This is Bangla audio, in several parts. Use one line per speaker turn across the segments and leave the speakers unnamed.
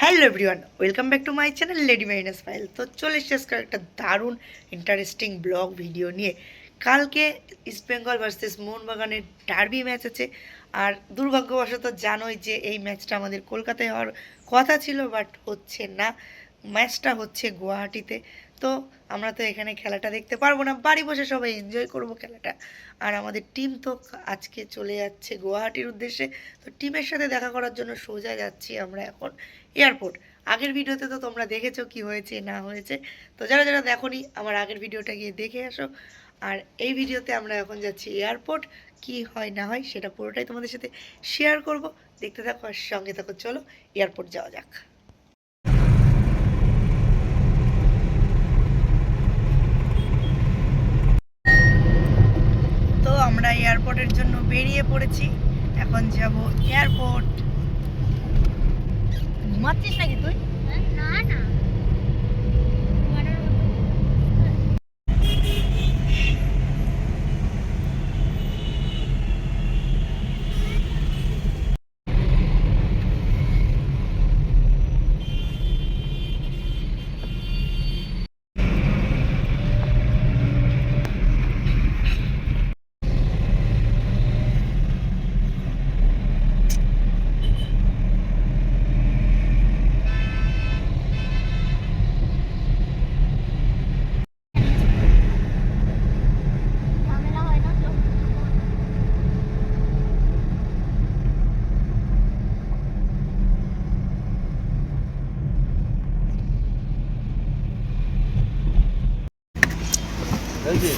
Hello everyone, welcome back to my channel lady minus file. তো চলে এসছে আজকে একটা দারুণ ইন্টারেস্টিং ব্লগ ভিডিও নিয়ে। কালকে ইস্ট বেঙ্গল ভার্সেস মোহনবাগানের ডার্বি ম্যাচ আছে। আর দুর্ভাগ্যবশত জানোই যে এই ম্যাচটা আমাদের কলকাতায় হওয়ার কথা ছিল, বাট হচ্ছে না। ম্যাচটা হচ্ছে গুয়াহাটিতে। তো আমরা তো এখানে খেলাটা দেখতে পারব না। বাড়ি বসে সবাই এনজয় করব খেলাটা। আর আমাদের টিম তো আজকে চলে যাচ্ছে গুয়াহাটির উদ্দেশ্যে। তো টিমের সাথে দেখা করার জন্য সোজা যাচ্ছি আমরা এখন এয়ারপোর্ট আগের ভিডিওতে তো তোমরা দেখেছ কি হয়েছে, না হয়েছে। তো যারা যারা দেখোনি, আমার আগের ভিডিওটা গিয়ে দেখে আসো। আর এই ভিডিওতে আমরা এখন যাচ্ছি এয়ারপোর্ট কি হয়, না হয়, সেটা পুরোটাই তোমাদের সাথে শেয়ার করব। দেখতে থাকো আর সঙ্গে থাকো। চলো এয়ারপোর্ট যাওয়া যাক তো আমরা এয়ারপোর্টের জন্য বেরিয়ে পড়েছি। এখন যাব এয়ারপোর্ট। ঘুমাচ্ছিস নাকি তুই?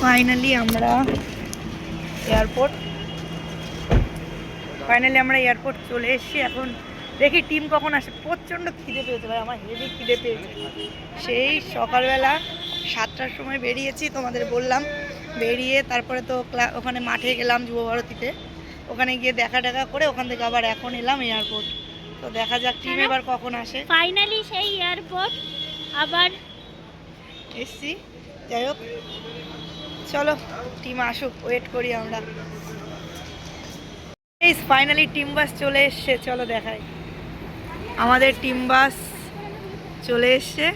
ফাইনালি আমরা এয়ারপোর্ট। ফাইনালি আমরা এয়ারপোর্ট চলে এসেছি। এখন দেখি টিম কখন আসে। প্রচণ্ড খিদে পেয়েছে ভাই আমার হেভি খিদে পেয়েছে। সেই সকালবেলা সাতটার সময় বেরিয়েছি তোমাদের বললাম। বেরিয়ে তারপরে তো ওখানে মাঠে গেলাম যুবভারতীতে ওখানে গিয়ে দেখা দেখা করে ওখান থেকে আবার এখন এলাম এয়ারপোর্ট। তো দেখা যাক টিম এবার কখন আসে।
ফাইনালি সেই এয়ারপোর্ট আবার
এসছি। যাই হোক। চলো টিম আসুক ওয়েট করি আমরা। এই ফাইনালি টিম বাস চলে এসছে, চলো দেখাই। আমাদের টিম বাস চলে এসছে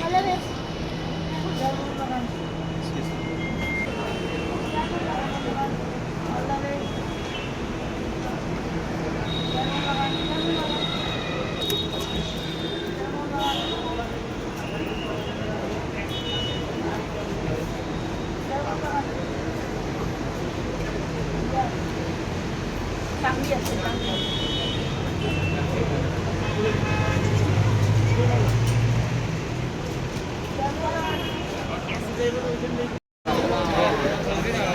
ভালো বেশ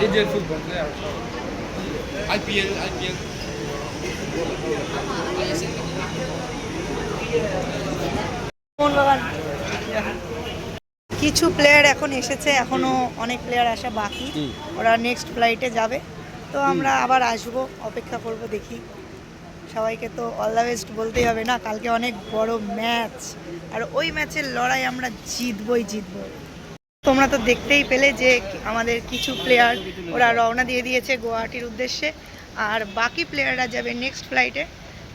Indian football player. IPL, IPL.
Mohun Bagan কিছু প্লেয়ার এখন এসেছে এখনও অনেক প্লেয়ার আসা বাকি ওরা নেক্সট ফ্লাইটে যাবে তো আমরা আবার আসব, অপেক্ষা করব, দেখি। সবাইকে তো অল দ্য বেস্ট বলতেই হবে না, কালকে অনেক বড় ম্যাচ আর ওই ম্যাচের লড়াই আমরা জিতবই জিতবো। তোমরা তো দেখতেই পেলে যে আমাদের কিছু প্লেয়ার ওরা রওনা দিয়ে দিয়েছে গুয়াহাটির উদ্দেশ্যে, আর বাকি প্লেয়াররা যাবে নেক্সট ফ্লাইটে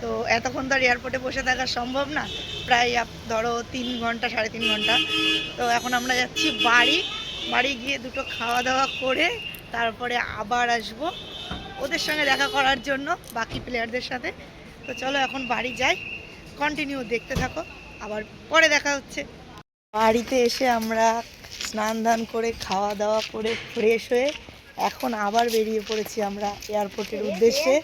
তো এতক্ষণ তো আর এয়ারপোর্টে বসে থাকা সম্ভব না, প্রায় ধরো তিন ঘণ্টা, সাড়ে তিন ঘণ্টা। তো এখন আমরা যাচ্ছি বাড়ি বাড়ি গিয়ে দুটো খাওয়া দাওয়া করে তারপরে আবার আসব ওদের সঙ্গে দেখা করার জন্য বাকি প্লেয়ারদের সাথে। তো চলো এখন বাড়ি যাই। কন্টিনিউ দেখতে থাকো আবার পরে দেখা হচ্ছে। বাড়িতে এসে আমরা স্নান দান করে খাওয়া দাওয়া করে ফ্রেশ হয়ে এখন আবার বেরিয়ে পড়েছি আমরা এয়ারপোর্টের উদ্দেশ্যে।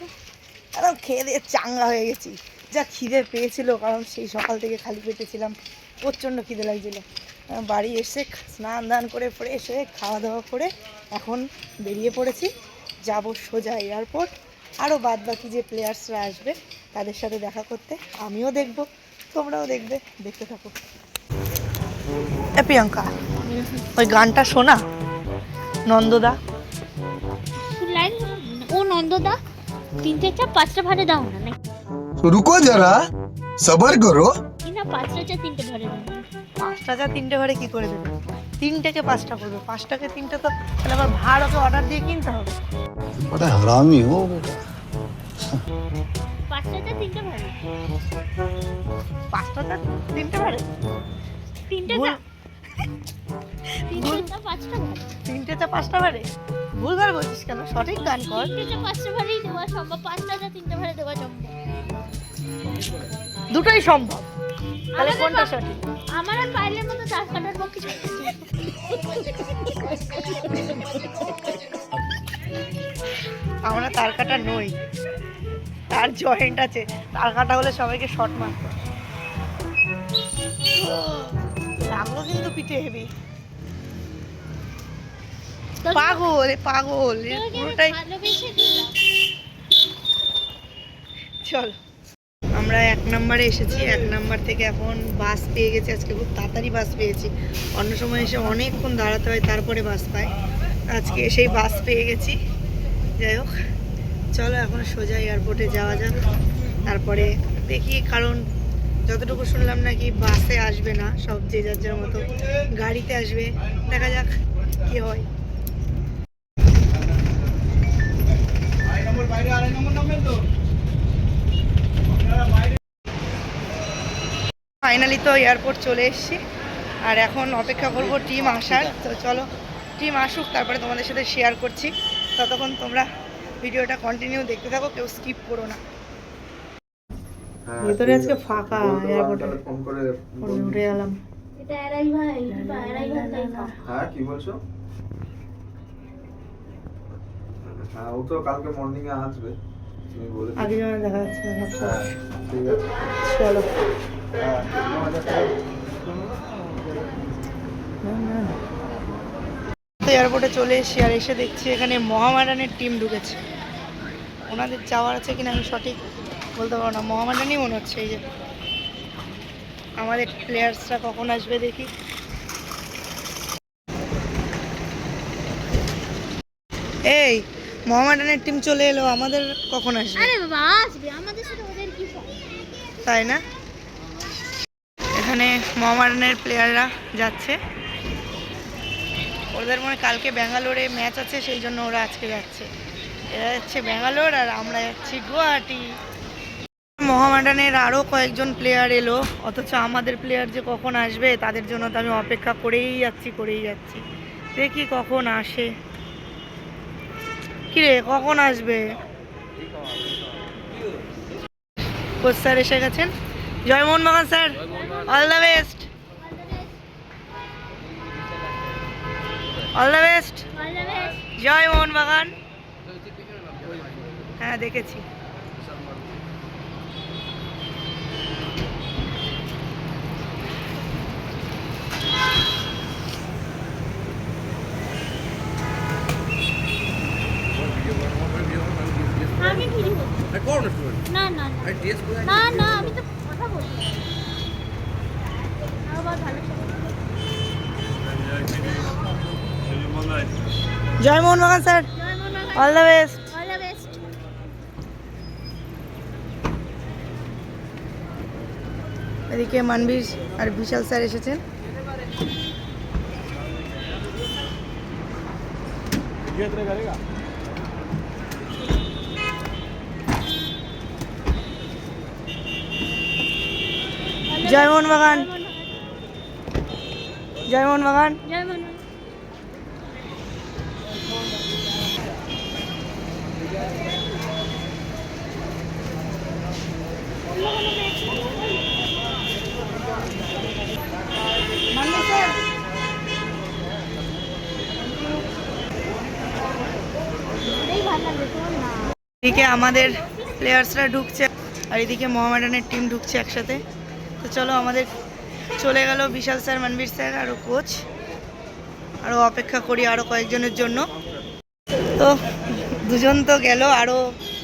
একদম খেয়ে দিয়ে চাঙ্গা হয়ে গেছি। যা খিদে পেয়েছিল কারণ সেই সকাল থেকে খালি পেটে ছিলাম। প্রচণ্ড খিদে লাগছিল। বাড়ি এসে স্নান দান করে ফ্রেশ হয়ে খাওয়া দাওয়া করে এখন বেরিয়ে পড়েছি। যাব সোজা এয়ারপোর্ট। আরও বাদ বাকি যে প্লেয়ার্সরা আসবে তাদের সাথে দেখা করতে। আমিও দেখব তোমরাও দেখবে দেখতে থাকো। প্রিয়াঙ্কা ওই গানটা শোনা? নন্দদা?
ও নন্দদা তিনটে চা পাঁচটা ভাড়ে দাও না
রুকো যারা সবার
করো। না পাঁচটা চা তিনটে ভাড়ে দাও
পাঁচটাকে তিনটে ঘরে কি করে দেবে? তিনটাকে পাঁচটা করবে পাঁচটাকে তিনটে তো তাহলে আবার ভাড় ওকে অর্ডার দিয়ে কিনতে হবে।
বড়
হারামি ও তিনটে
তিনটে ভাড়ে?
তিনটে তিনটে পাঁচটা
তিনটে পাঁচটা ভুলবার বলছিস কেন? সঠিক
পাঁচটা ভাড়েই দেওয়া সম্ভব। তিনটে দেওয়া সম্ভব।
দুটোই সম্ভব। তাহলে কোনটা সঠিক?
আমার আর পাইলের মতো চার কাটার পক্ষে
আমরা তার কাটা নই। তার জয়েন্ট আছে। তার কাটা হলে সবাইকে শর্ট মারতো লাগল কিন্তু পিঠে হেবি। পাগল এ পাগল। পুরোটাই চল। আমরা এক নম্বরে এসেছি, এক নম্বর থেকে এখন বাস পেয়ে গেছি, আজকে খুব তাড়াতাড়ি বাস পেয়েছি। অন্য সময় এসে অনেকক্ষণ দাঁড়াতে হয়, তারপরে বাস পাই আজকে এসেই বাস পেয়ে গেছি। যাই হোক, চলো এখন সোজা এয়ারপোর্টে যাওয়া যাক। তারপরে দেখি, কারণ যতটুকু শুনলাম নাকি বাসে আসবে না, সব যে যার যার মতো গাড়িতে আসবে। দেখা যাক কি হয়। ফাইনালি তো এয়ারপোর্ট চলে এসেছি। আর এখন অপেক্ষা করব টিম আসার। তো চলো টিম আসুক তারপরে তোমাদের সাথে শেয়ার করছি। ততক্ষণ তোমরা ভিডিওটা কন্টিনিউ দেখতে থাকো কেউ স্কিপ করো না। ভেতরে আজকে ফাঁকা এয়ারপোর্টে
ফোন করে
উঠে গেলাম
এটা এরাই ভাই এটা এরাই ভাই
হ্যাঁ কি বলছো? হ্যাঁ ও তো কালকে মর্নিং এ আসবে।
আগে যেমন দেখা যাচ্ছে
হ্যাঁ ঠিক আছে।
চলো। এয়ারপোর্টে চলে এসেছি আর এসে দেখছি এখানে মহামারানের টিম ঢুকেছে। ওনাদের যাওয়ার আছে কিনা আমি সঠিক বলতে পারব না। মহামারানই মনে হচ্ছে এই যে। আমাদের প্লেয়ার্সরা কখন আসবে দেখি। এই মহামারানের টিম চলে এলো। আমাদের কখন আসবে?
আরে বাবা আসবে। আমাদের সাথে ওদের কি
তাই না? এখানে মহামারানের প্লেয়াররা যাচ্ছে। ওদের মনে কালকে ব্যাঙ্গালোরে ম্যাচ আছে, সেই জন্য ওরা আজকে যাচ্ছে। এরা যাচ্ছে ব্যাঙ্গালোর আর আমরা যাচ্ছি গুয়াহাটি। মহামাডানের আরও কয়েকজন প্লেয়ার এলো, অথচ আমাদের প্লেয়ার যে কখন আসবে, তাদের জন্য তো আমি অপেক্ষা করেই যাচ্ছি করেই যাচ্ছি। দেখি কখন আসে। কিরে, কখন আসবে? কোচ স্যার এসে গেছেন? জয় Mohun Bagan sir. All the best all the best জয় মোহনবাগান হ্যাঁ দেখেছি
আমি ভিডিও করছি। না না না না না আমি তো কথা বলছি
জয় মোহনবাগান স্যার।
জয় মোহনবাগান অল দ্য বেস্ট
এদিকে মানবীর আর বিশাল স্যার এসেছেন। জয় মোহনবাগান। জয় মোহনবাগান
জয় মোহনবাগান
মানবীর স্যার
এই ভালো লাগবে তোমার না
এদিকে আমাদের প্লেয়ার্সরা ঢুকছে আর এদিকে মোহামেডানের টিম ঢুকছে একসাথে। তো চলো আমাদের চলে গেল বিশাল স্যার মানবীর স্যার আরও কোচ। আরও অপেক্ষা করি আরও কয়েকজনের জন্য। তো দুজন তো গেল আরও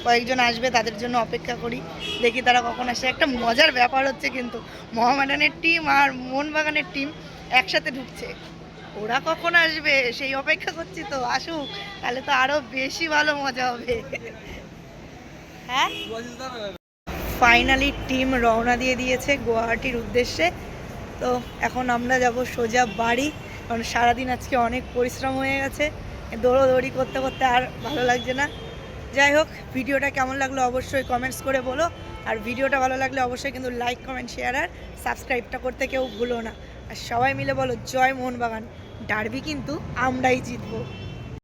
কয়েকজন আসবে তাদের জন্য অপেক্ষা করি। দেখি তারা কখন আসে। একটা মজার ব্যাপার হচ্ছে কিন্তু মোহামেডানের টিম আর মোহনবাগানের টিম একসাথে ঢুকছে। ওরা কখন আসবে? সেই অপেক্ষা করছি তো আসুক। তাহলে তো আরও বেশি ভালো মজা হবে। হ্যাঁ? ফাইনালি টিম রওনা দিয়ে দিয়েছে গুয়াহাটির উদ্দেশ্যে। তো এখন আমরা যাব সোজা বাড়ি, কারণ সারাদিন আজকে অনেক পরিশ্রম হয়ে গেছে। দৌড়োদৌড়ি করতে করতে আর ভালো লাগছে না। যাই হোক, ভিডিওটা কেমন লাগল অবশ্যই কমেন্টস করে বলো। আর ভিডিওটা ভালো লাগলে অবশ্যই কিন্তু লাইক কমেন্ট শেয়ার আর সাবস্ক্রাইবটা করতে কেউ ভুলো না। আর সবাই মিলে বলো, জয় মোহনবাগান। ডার্বি কিন্তু আমরাই জিতবো।